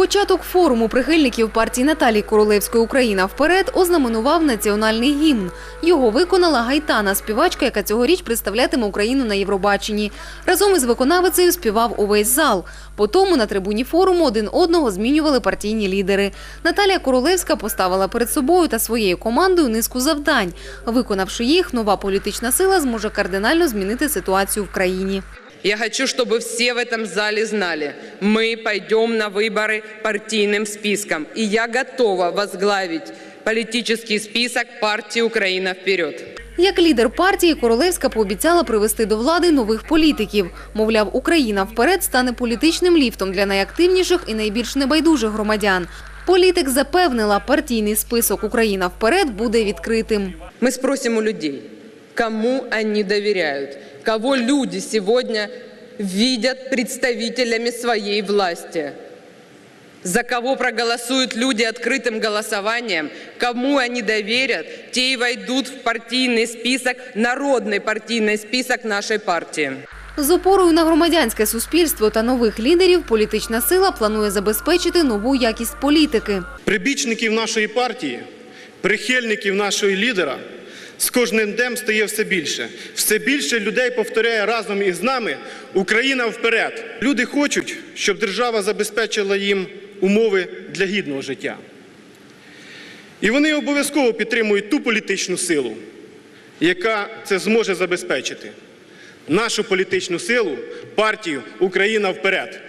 Початок форуму прихильників партії Наталії Королевської Україна вперед ознаменував національний гімн. Його виконала Гайтана, співачка, яка цьогоріч представлятиме Україну на Євробаченні. Разом із виконавицею співав увесь зал. По тому на трибуні форуму один одного змінювали партійні лідери. Наталія Королевська поставила перед собою та своєю командою низку завдань. Виконавши їх, нова політична сила зможе кардинально змінити ситуацію в країні. Я хочу, чтобы все в этом зале знали, мы пойдем на выборы партийным списком. И я готова возглавить политический список партии «Украина вперед». Як лідер партії, Королевська пообіцяла привести до влади нових політиків. Мовляв, Україна вперед стане політичним ліфтом для найактивніших і найбільш небайдужих громадян. Політик запевнила, партійний список Україна вперед буде відкритим. Мы спросим у людей, кому они доверяют, кого люди сегодня видят представителями своей власти, за кого проголосуют люди открытым голосованием, кому они доверят, те и войдут в партийный список, народный партийный список нашей партии. З опорою на громадянське суспільство та нових лідерів політична сила планує забезпечити нову якість політики. Прибічників нашої партії, прихильників нашого лідера з кожним днем стає все більше. Все більше людей повторяє разом із нами Україна вперед. Люди хочуть, щоб держава забезпечила їм умови для гідного життя. І вони обов'язково підтримують ту політичну силу, яка це зможе забезпечити. Нашу політичну силу, партію Україна вперед.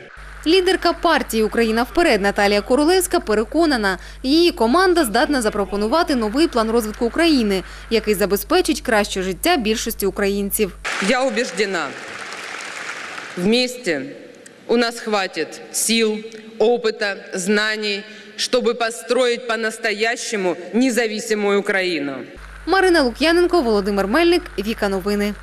Лідерка партії Україна вперед Наталія Королевська переконана, її команда здатна запропонувати новий план розвитку України, який забезпечить краще життя більшості українців. Я убеждена, вместе у нас хватит сил, опыта, знаний, чтобы построить по-настоящему независимую Украину. Марина Лук'яненко, Володимир Мельник, Віка Новини.